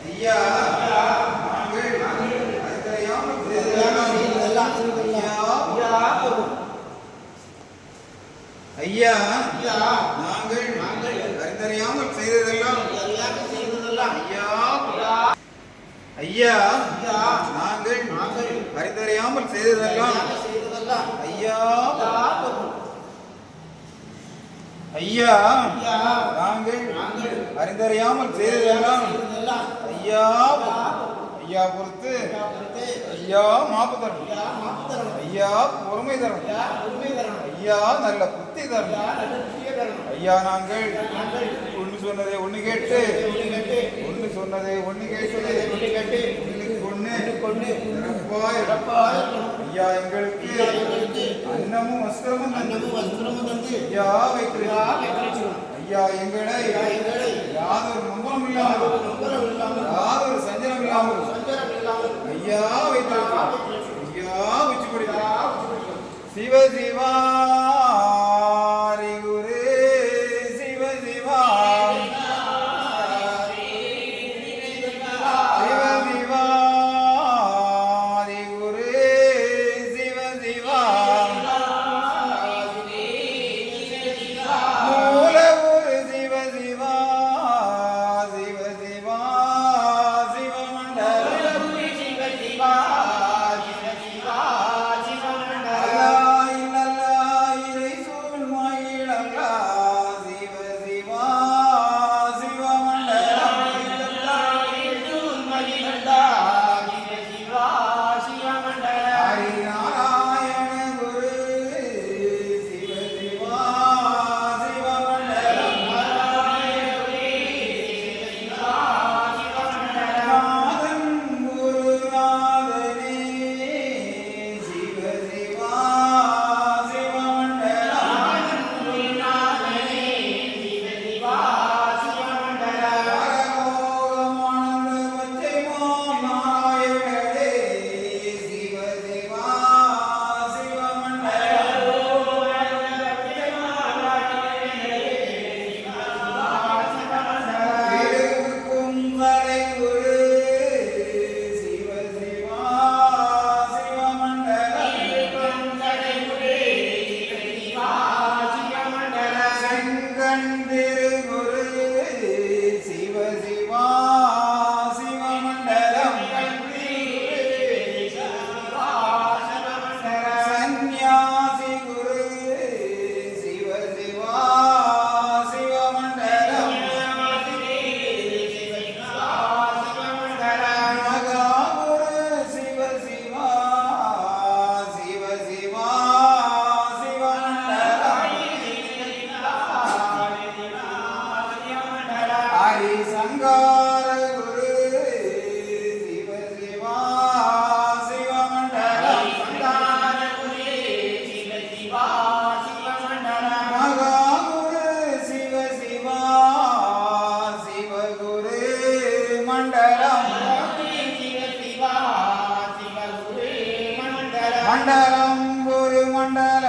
ஐயா நாங்கள் அறிந்தறியாமல் ஐயா நாங்கள் அறிந்தறியாமல் செய்ததெல்லாம் ஐயா ஐயா நாங்கள் அறிந்தறியாமல் செய்ததெல்லாம் ஐயா ஐயா நாங்கள் அறிந்தறியாமல் செய்ததெல்லாம் ஐயா ஐயா பொறுத்து ஐயா மாப்பு தரணும். ஐயா பொறுமை தரணும். ஐயா நல்ல புத்தி தரணும். ஐயா நாங்கள் ஒன்று சொன்னதை ஒன்று கேட்டு ஒன்று சொன்னதை ஒன்று கேட்டு ஒன்றுக்கு ஒன்று சிறப்பாய் ஐயா எங்களுக்கு அன்னமும் வஸ்திரமும் தந்து ஐயா வைக்கிறேன் ஐயா எங்களை யாதொரு நம்பரம் இல்லாமல் யாதொரு சஞ்சலம் இல்லாமல் ஐயா வைத்திருக்கிறார். ஐயா வச்சு கொடுக்கிறார். சிவ சிவாரி மண்டலம். மண்டலம் குரு மண்டலமே.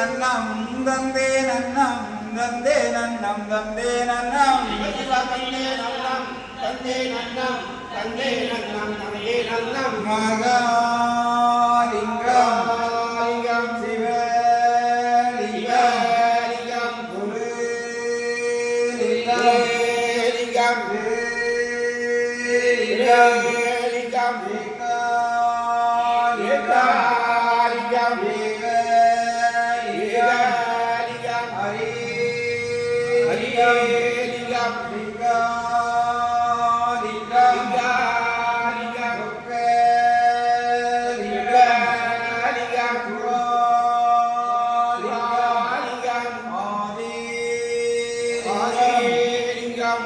நன்னம் தந்தே நன்னம் தந்தே நன்னம் தந்தே நன்னம் தந்தே நன்னம் தந்தே நன்னம் தந்தே நன்னம் தந்தே நன்னம் மகா Yeah.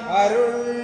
அருள்.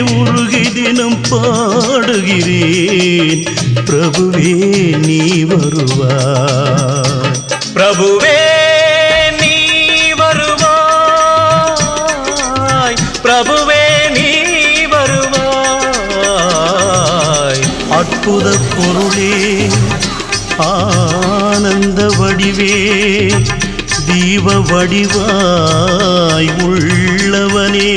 உருகி தினம் பாடுகிறேன். பிரபுவே நீ வருவாய். பிரபுவே நீ வருவாய். பிரபுவே நீ வருவாய். அற்புத பொருளே ஆனந்த வடிவே தீப வடிவாய் உள்ளவனே.